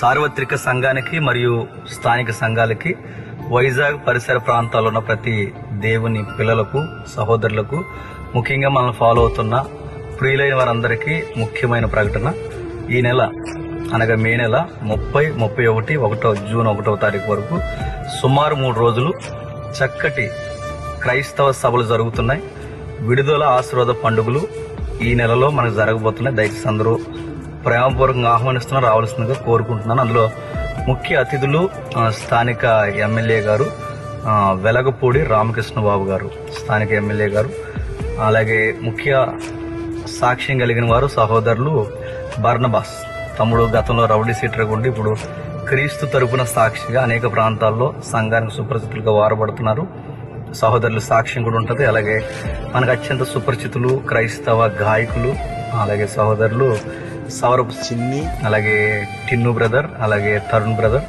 సార్వత్రిక సంఘానికి మరియు స్థానిక సంఘాలకి వైజాగ్ పరిసర ప్రాంతాల్లో ఉన్న ప్రతి దేవుని పిల్లలకు సహోదరులకు ముఖ్యంగా మనం ఫాలో అవుతున్న ప్రియులైన వారందరికీ ముఖ్యమైన ప్రకటన ఈ నెల అనగా మే నెల ముప్పై ముప్పై ఒకటి ఒకటో జూన్ ఒకటో తారీఖు వరకు సుమారు మూడు రోజులు చక్కటి క్రైస్తవ సభలు జరుగుతున్నాయి. విడుదల ఆశీర్వాద పండుగలు ఈ నెలలో మనకు జరగబోతున్నాయి. దయచేసి అందరూ ప్రేమపూర్వకంగా ఆహ్వానిస్తున్నా రావాల్సిందిగా కోరుకుంటున్నాను. అందులో ముఖ్య అతిథులు స్థానిక ఎమ్మెల్యే గారు వెలగపూడి రామకృష్ణ బాబు గారు స్థానిక ఎమ్మెల్యే గారు అలాగే ముఖ్య సాక్ష్యం కలిగిన వారు సహోదరులు బర్నబాస్. తమ్ముడు గతంలో రౌడీ సీటర్గా ఉండి ఇప్పుడు క్రీస్తు తరపున సాక్షిగా అనేక ప్రాంతాల్లో సంఘానికి సుప్రసిద్ధులుగా వారబడుతున్నారు. సహోదరులు సాక్ష్యం కూడా ఉంటుంది. అలాగే మనకు అత్యంత సుపరిచితులు క్రైస్తవ గాయకులు అలాగే సహోదరులు సౌరభ్ చిన్ని అలాగే టిన్ను బ్రదర్ అలాగే తరుణ్ బ్రదర్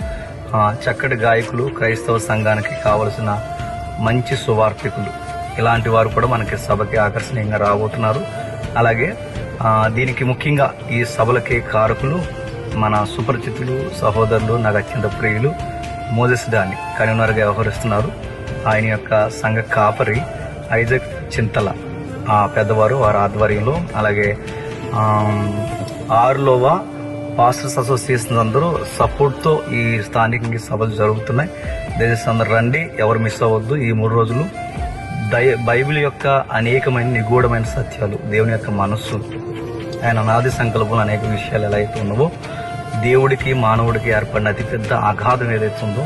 చక్కటి గాయకులు క్రైస్తవ సంఘానికి కావలసిన మంచి సువార్థికులు. ఇలాంటి వారు కూడా మనకి సభకి ఆకర్షణీయంగా రాబోతున్నారు. అలాగే దీనికి ముఖ్యంగా ఈ సభలకి కారకులు మన సుపరిచితులు సహోదరులు నాకు అత్యంత ప్రియులు మోజెస్ దాన్ని కన్వీనర్గా వ్యవహరిస్తున్నారు. ఆయన యొక్క సంఘ కాపరి ఐజక్ చింతల. ఆ, పెద్దవారు వారి ఆధ్వర్యంలో అలాగే ఆరులోవా పాస్టర్స్ అసోసియేషన్ అందరూ సపోర్ట్తో ఈ స్థానికంగా సభలు జరుగుతున్నాయి. దయచేసి అందరు రండి ఎవరు మిస్ అవ్వద్దు. ఈ మూడు రోజులు దయ బైబిల్ యొక్క అనేకమైన నిగూఢమైన సత్యాలు దేవుని యొక్క మనస్సు ఆయన అనాది సంకల్పం అనేక విషయాలు ఎలా అయితే ఉన్నావో దేవుడికి మానవుడికి ఏర్పడిన అతిపెద్ద అగాధం ఏదైతే ఉందో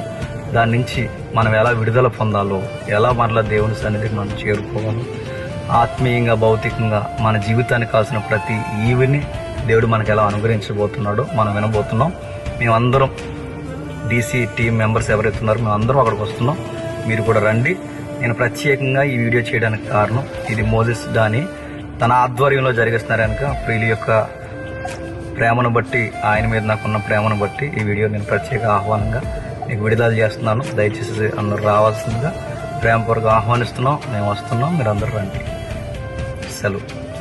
దాని నుంచి మనం ఎలా విడుదల పొందాలో ఎలా మరలా దేవుని సన్నిధికి మనం చేరుకోవాలో ఆత్మీయంగా భౌతికంగా మన జీవితానికి కావాల్సిన ప్రతి ఈవిని దేవుడు మనకు ఎలా అనుగ్రహించబోతున్నాడో మనం వినబోతున్నాం. మేమందరం డీసీ టీం మెంబర్స్ ఎవరైతే ఉన్నారో మేము అక్కడికి వస్తున్నాం. మీరు కూడా రండి. నేను ప్రత్యేకంగా ఈ వీడియో చేయడానికి కారణం ఇది మోజెస్ డాని. తన ఆధ్వర్యంలో జరిగిస్తున్నారు కనుక ప్రియుల యొక్క ప్రేమను బట్టి ఆయన మీద నాకున్న ప్రేమను బట్టి ఈ వీడియో నేను ప్రత్యేక ఆహ్వానంగా మీకు విడుదల చేస్తున్నాను. దయచేసి అందరూ రావాల్సిందిగా ప్రేమపూర్వక ఆహ్వానిస్తున్నాం. మేము వస్తున్నాం. మీరు అందరూ రండి. Salud.